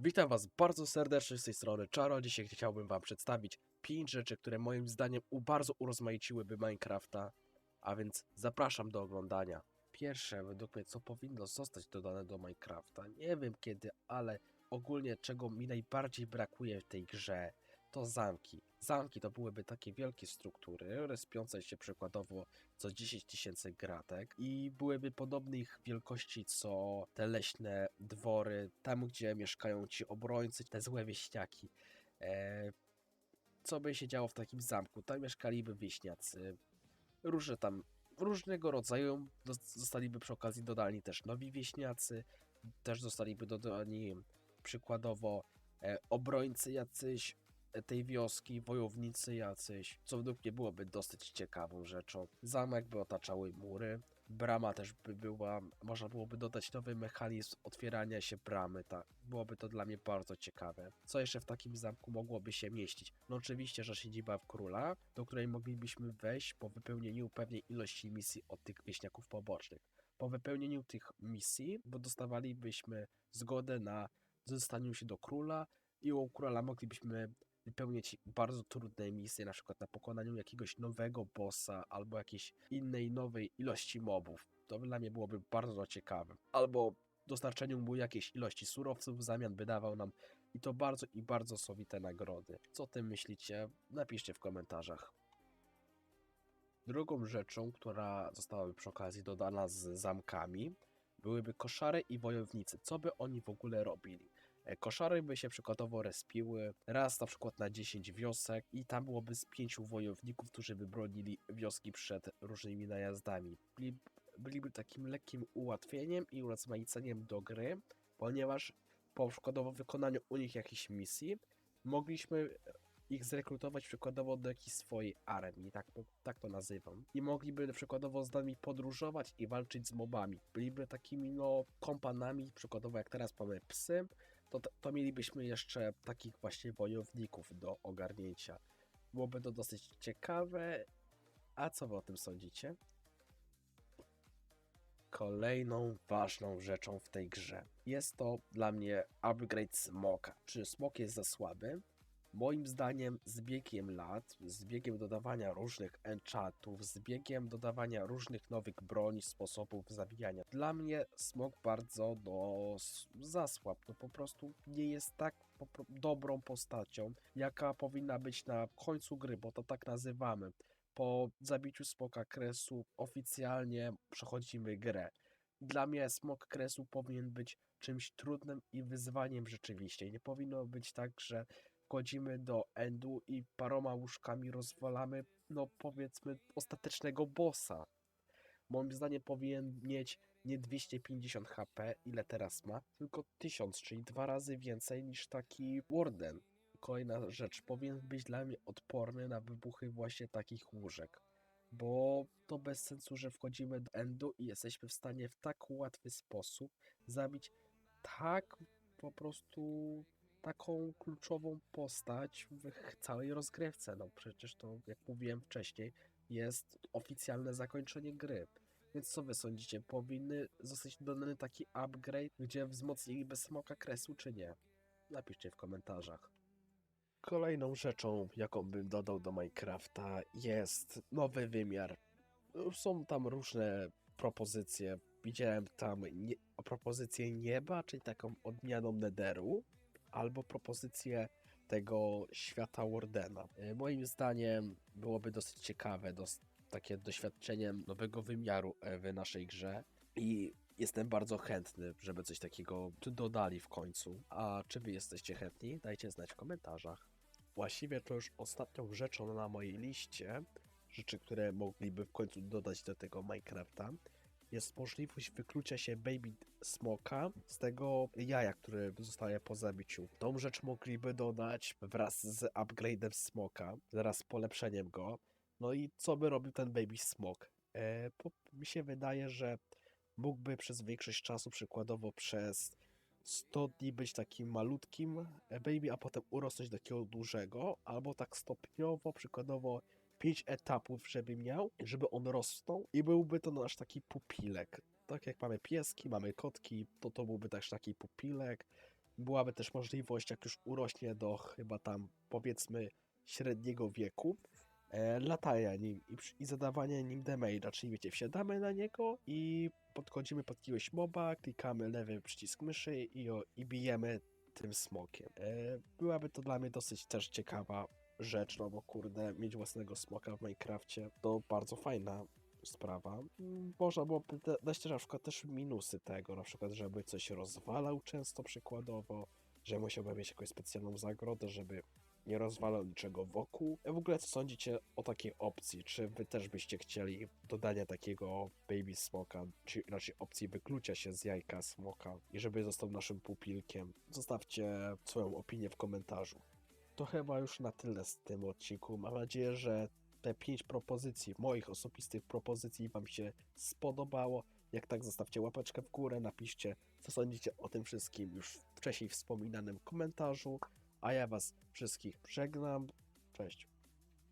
Witam Was bardzo serdecznie z tej strony Czaro. Dzisiaj chciałbym Wam przedstawić 5 rzeczy, które moim zdaniem bardzo urozmaiciłyby Minecrafta, a więc zapraszam do oglądania. Pierwsze, według mnie, co powinno zostać dodane do Minecrafta, nie wiem kiedy, ale ogólnie czego mi najbardziej brakuje w tej grze, to zamki. Zamki to byłyby takie wielkie struktury, respiące się przykładowo co 10 tysięcy gratek i byłyby podobnych wielkości co te leśne dwory, tam gdzie mieszkają ci obrońcy, te złe wieśniaki. E, co by się działo w takim zamku? Tam mieszkaliby wieśniacy, różne tam, różnego rodzaju, zostaliby przy okazji dodani też nowi wieśniacy, też zostaliby dodani przykładowo e, obrońcy jacyś, tej wioski, wojownicy jacyś, co według mnie byłoby dosyć ciekawą rzeczą. Zamek by otaczały mury, brama też by była, można byłoby dodać nowy mechanizm otwierania się bramy, tak, byłoby to dla mnie bardzo ciekawe. Co jeszcze w takim zamku mogłoby się mieścić? No oczywiście, że siedziba w króla, do której moglibyśmy wejść po wypełnieniu pewnej ilości misji od tych wieśniaków pobocznych. Po wypełnieniu tych misji, bo dostawalibyśmy zgodę na dostaniu się do króla i u króla moglibyśmy wypełnić bardzo trudne misje, na przykład na pokonaniu jakiegoś nowego bossa albo jakiejś innej nowej ilości mobów. To dla mnie byłoby bardzo ciekawe. Albo dostarczeniu mu jakiejś ilości surowców w zamian by dawał nam i to bardzo i bardzo sowite nagrody. Co o tym myślicie? Napiszcie w komentarzach. Drugą rzeczą, która zostałaby przy okazji dodana z zamkami, byłyby koszary i wojownicy. Co by oni w ogóle robili? E, Koszary by się przykładowo respiły raz na przykład na 10 wiosek i tam byłoby z pięciu wojowników, którzy by bronili wioski przed różnymi najazdami. Byli, byliby takim lekkim ułatwieniem i urozmaiceniem do gry, ponieważ po przykładowo wykonaniu u nich jakiejś misji mogliśmy ich zrekrutować przykładowo do jakiejś swojej armii, tak, tak to nazywam. I mogliby przykładowo z nami podróżować i walczyć z mobami. Byliby takimi no kompanami, przykładowo jak teraz mamy psy, to, to mielibyśmy jeszcze takich właśnie wojowników do ogarnięcia. Byłoby to dosyć ciekawe. A co wy o tym sądzicie? Kolejną ważną rzeczą w tej grze jest to dla mnie upgrade smoka. Czy smok jest za słaby? Moim zdaniem z biegiem lat, z biegiem dodawania różnych enchantów, z biegiem dodawania różnych nowych broni, sposobów zabijania. Dla mnie smok bardzo no, zasłab, no po prostu nie jest tak dobrą postacią, jaka powinna być na końcu gry, bo to tak nazywamy. Po zabiciu smoka kresu oficjalnie przechodzimy grę. Dla mnie smok kresu powinien być czymś trudnym i wyzwaniem rzeczywiście. Nie powinno być tak, że wchodzimy do endu i paroma łóżkami rozwalamy, no powiedzmy, ostatecznego bossa. Moim zdaniem powinien mieć nie 250 HP, ile teraz ma, tylko 1000, czyli dwa razy więcej niż taki Warden. Kolejna rzecz, powinien być dla mnie odporny na wybuchy właśnie takich łóżek. Bo to bez sensu, że wchodzimy do endu i jesteśmy w stanie w tak łatwy sposób zabić tak po prostu taką kluczową postać w całej rozgrywce. No przecież to, jak mówiłem wcześniej, jest oficjalne zakończenie gry. Więc co wy sądzicie? Powinny zostać dodany taki upgrade, gdzie wzmocniliby smoka kresu, czy nie? Napiszcie w komentarzach. Kolejną rzeczą, jaką bym dodał do Minecrafta, jest nowy wymiar. Są tam różne propozycje. Widziałem tam nie, propozycję nieba, czyli taką odmianą Netheru, albo propozycję tego świata Wardena. E, Moim zdaniem byłoby dosyć ciekawe, dos- takie doświadczenie nowego wymiaru e, w naszej grze i jestem bardzo chętny, żeby coś takiego dodali w końcu. A czy wy jesteście chętni? Dajcie znać w komentarzach. Właściwie to już ostatnią rzeczą na mojej liście, rzeczy, które mogliby w końcu dodać do tego Minecrafta, jest możliwość wyklucia się Baby Smoka z tego jaja, które zostaje po zabiciu. Tą rzecz mogliby dodać wraz z upgrade'em Smoka, wraz z polepszeniem go. No i co by robił ten Baby Smok? E, mi się wydaje, że mógłby przez większość czasu, przykładowo przez 100 dni być takim malutkim baby, a potem urosnąć do takiego dużego, albo tak stopniowo, przykładowo 5 etapów, żeby miał, żeby on rosnął i byłby to nasz taki pupilek. Tak jak mamy pieski, mamy kotki, to to byłby też taki pupilek. byłaby też możliwość, jak już urośnie do chyba tam powiedzmy średniego wieku, e, latania nim i, i zadawania nim damage'a, czyli wiecie, wsiadamy na niego i podchodzimy pod jakiegoś moba, klikamy lewy przycisk myszy i, o, i bijemy tym smokiem. E, byłaby to dla mnie dosyć też ciekawa rzecz, no bo kurde, mieć własnego smoka w Minecrafcie to bardzo fajna sprawa. Można byłoby da- dać też na przykład też minusy tego, na przykład, żeby coś rozwalał często przykładowo, że musiałby mieć jakąś specjalną zagrodę, żeby nie rozwalał niczego wokół. E, W ogóle co sądzicie o takiej opcji? Czy wy też byście chcieli dodania takiego baby smoka, czy raczej opcji wyklucia się z jajka smoka i żeby został naszym pupilkiem? Zostawcie swoją opinię w komentarzu. To chyba już na tyle z tym odcinku. Mam nadzieję, że te pięć propozycji, moich osobistych propozycji Wam się spodobało. Jak tak, zostawcie łapeczkę w górę, napiszcie, co sądzicie o tym wszystkim już wcześniej wspominanym komentarzu. A ja Was wszystkich żegnam. Cześć.